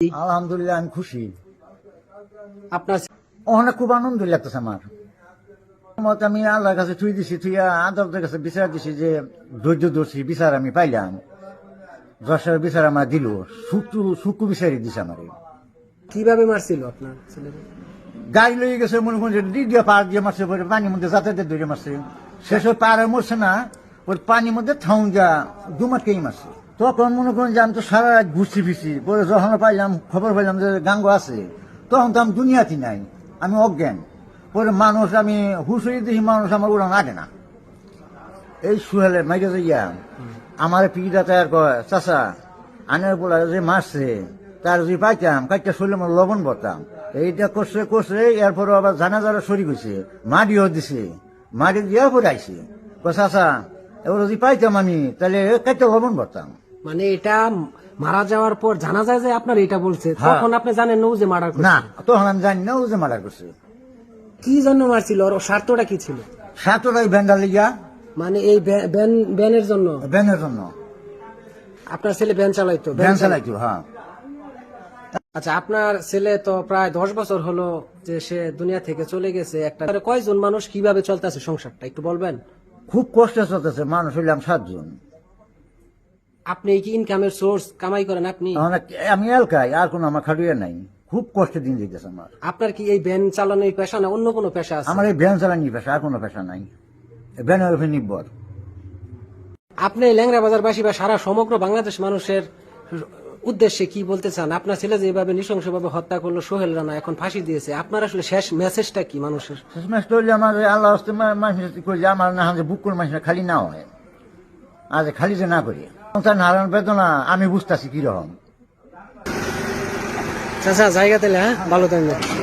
আলহামদুলিল্লাহ আমি খুশি। আপনার ওখানে খুব আনন্দ লাগতেছে আমার। মত আমি আল্লাহর কাছে থুই দিছি থুই আদালতের কাছে বিচার দিছি যে ধৈর্য ধরছি বিচার আমি পাইলাম। দশের বিচার আমার দিল সুকু সুকু বিচারি দিছে আমার। কীভাবে মারছিল আপনার ছেলে গাড়ি লয়ে গেছে মনে যে দি দিয়ে পার দিয়ে মারছে পরে পানির মধ্যে যাতায়াতের ধরে মারছে। শেষ পারে মরছে না ওই পানির মধ্যে ঠাউন যা দুমাতকেই মারছে। তখন মনে করেন যে আমি তো সারা রাত ঘুরছি ফিরছি। পরে যখন পাইলাম, খবর পাইলাম যে গাঙ্গ আছে, তখন তো আমি দুনিয়াতে নাই, আমি অজ্ঞান। পরে মানুষ আমি হুসুরি দেখি মানুষ আমার উড়ান আগে না। এই সুহেলে মাইকে যাইয়া আমার পিঠা তৈয়ার করে চাষা আনের বলা যে মারছে, তার যদি পাইতাম কাইটা শরীরে আমার লবণ বলতাম এইটা করছে করছে, এরপরে আবার জানা যারা সরি গেছে মাটিও দিছে মাটি দিয়া পরে কয় চাষা এবার যদি পাইতাম আমি, তাহলে কাইটা লবণ বলতাম মানে এটা মারা যাওয়ার পর জানা যায় যে আপনার এটা বলছে হ্যাঁ। তখন আপনি জানেন না যে মার্ডার না তখন আমি জানি না যে মার্ডার করছে। কি জন্য মারছিল? ওর স্বার্থটা কি ছিল? সাতটাই ভ্যান্ডাল লিগা। মানে এই ভ্যান জন্য? ভ্যানের জন্য। আপনার ছেলে ভ্যান চালাইতো? ভ্যান চালাইতো হ্যাঁ। আচ্ছা আপনার ছেলে তো প্রায় দশ বছর হলো যে সে দুনিয়া থেকে চলে গেছে একটা। কয়জন মানুষ কীভাবে চলতেছে সংসারটা একটু বলবেন? খুব কষ্টে চলতেছে মানুষ হইলাম সাতজন। আপনি কি ইনকামের সোর্স কামাই করেন আপনি? আমি এলকাই আর কোনো আমার খাটুয়া নাই। খুব কষ্টে দিন দিতেছে আমার। আপনার কি এই ভ্যান চালানোর পেশা না অন্য কোনো পেশা আছে? আমার এই ভ্যান চালানি পেশা আর কোনো পেশা নাই। ভ্যানের উপরে নির্ভর। আপনি ল্যাংরা বাজারবাসী বা সারা সমগ্র বাংলাদেশ মানুষের উদ্দেশ্যে কি বলতে চান? আপনার ছেলে যেভাবে নৃশংসভাবে হত্যা করল সোহেল রানা এখন ফাঁসি দিয়েছে। আপনার আসলে শেষ মেসেজটা কি মানুষের? শেষ তো হইলে আমার আল্লাহ মানুষ আমার না বুক করে মানুষ খালি না হয়। আজ খালি যে না করি। নারায়ণ বেদনা আমি বুঝতেছি কীরকম। আচ্ছা জায়গা তাহলে হ্যাঁ? ভালো থাকবেন।